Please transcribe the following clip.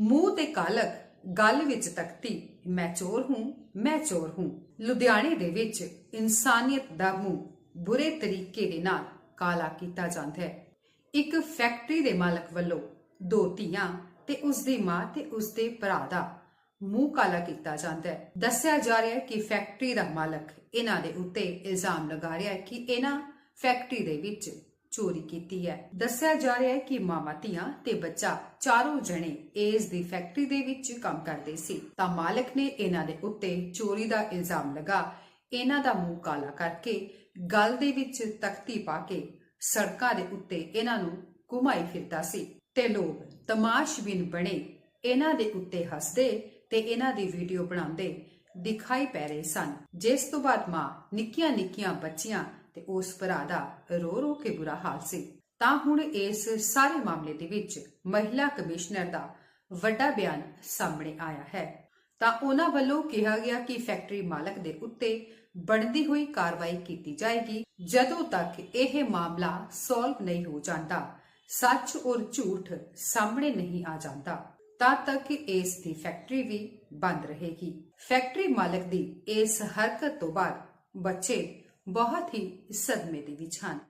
ਮੂੰਹ ਤੇ ਕਾਲਕ ਗੱਲ ਵਿੱਚ ਤਖਤੀ ਮੈਂ ਚੋਰ ਹੂੰ, ਮੈਂ ਚੋਰ ਹੂੰ। ਲੁਧਿਆਣੇ ਦੇ ਵਿੱਚ ਇਨਸਾਨੀਅਤ ਦਾ ਮੂੰਹ ਬੁਰੇ ਤਰੀਕੇ ਦੇ ਨਾਲ ਕਾਲਾ ਕੀਤਾ ਜਾਂਦਾ ਹੈ। ਇੱਕ ਫੈਕਟਰੀ ਦੇ ਮਾਲਕ ਵੱਲੋਂ ਦੋ ਧੀਆਂ ਤੇ ਉਸ ਦੀ ਮਾਂ ਤੇ ਉਸ ਦੇ ਭਰਾ ਦਾ ਮੂੰਹ ਕਾਲਾ ਕੀਤਾ ਜਾਂਦਾ ਹੈ। ਦੱਸਿਆ ਜਾ ਰਿਹਾ ਹੈ ਕਿ ਫੈਕਟਰੀ ਦਾ ਮਾਲਕ ਇਹਨਾਂ ਦੇ ਉੱਤੇ ਇਲਜ਼ਾਮ ਲਗਾ ਰਿਹਾ ਹੈ ਕਿ ਇਹਨਾਂ ਫੈਕਟਰੀ ਦੇ ਵਿੱਚ ਚੋਰੀ ਕੀਤੀ ਹੈ। ਦੱਸਿਆ ਜਾ ਰਿਹਾ ਹੈ ਕਿ ਮਾਮਾ ਧੀਆਂ ਤੇ ਬੱਚਾ ਚਾਰੋਂ ਜਣੇ ਇਸ ਦੀ ਫੈਕਟਰੀ ਦੇ ਵਿੱਚ ਕੰਮ ਕਰਦੇ ਸੀ। ਤਾਂ ਮਾਲਕ ਨੇ ਇਹਨਾਂ ਦੇ ਉੱਤੇ ਚੋਰੀ ਦਾ ਇਲਜ਼ਾਮ ਲਗਾ। ਇਹਨਾਂ ਦਾ ਮੂੰਹ ਕਾਲਾ ਕਰਕੇ ਗਲ ਦੇ ਵਿੱਚ ਤਖਤੀ ਪਾ ਕੇ ਸੜਕਾਂ ਦੇ ਉੱਤੇ ਇਹਨਾਂ ਨੂੰ ਘੁਮਾਈ ਫਿਰਦਾ ਸੀ ਤੇ ਲੋਕ ਤਮਾਸ਼ਬੀਨ ਬਣੇ ਇਹਨਾਂ ਦੇ ਉੱਤੇ ਹੱਸਦੇ ਤੇ ਇਹਨਾਂ ਦੀ ਵੀਡੀਓ ਬਣਾਉਂਦੇ ਦਿਖਾਈ ਪੈ ਰਹੇ ਸਨ। ਜਿਸ ਤੋਂ ਬਾਅਦ ਮਾਂ ਨਿੱਕੀਆਂ ਨਿੱਕੀਆਂ ਬੱਚੀਆਂ ਤੇ ਉਸ ਭਰਾ ਦਾ ਰੋ ਰੋ ਕੇ ਬੁਰਾ ਹਾਲ ਸੀ। ਤਾਂ ਹੁਣ ਇਸ ਸਾਰੇ ਮਾਮਲੇ ਦੇ ਵਿੱਚ ਮਹਿਲਾ ਕਮਿਸ਼ਨਰ ਦਾ ਵੱਡਾ ਬਿਆਨ ਸਾਹਮਣੇ ਆਇਆ ਹੈ। ਤਾਂ ਉਹਨਾਂ ਵੱਲੋਂ ਕਿਹਾ ਗਿਆ ਕਿ ਫੈਕਟਰੀ ਮਾਲਕ ਦੇ ਉੱਤੇ ਬਣਦੀ ਹੋਈ ਕਾਰਵਾਈ ਕੀਤੀ ਜਾਏਗੀ। ਜਦੋਂ ਤੱਕ ਇਹ ਮਾਮਲਾ ਸੋਲਵ ਨਹੀਂ ਹੋ ਜਾਂਦਾ, ਸੱਚ ਔਰ ਝੂਠ ਸਾਹਮਣੇ ਨਹੀਂ ਆ ਜਾਂਦਾ ਤਦ ਤੱਕ ਇਸ ਦੀ ਫੈਕਟਰੀ ਵੀ ਬੰਦ ਰਹੇਗੀ। ਫੈਕਟਰੀ ਮਾਲਕ ਦੀ ਇਸ ਹਰਕਤ ਤੋਂ ਬਾਅਦ ਬੱਚੇ ਬਹੁਤ ਹੀ ਸਦਮੇ ਦੇ ਵਿੱਚ ਹਨ।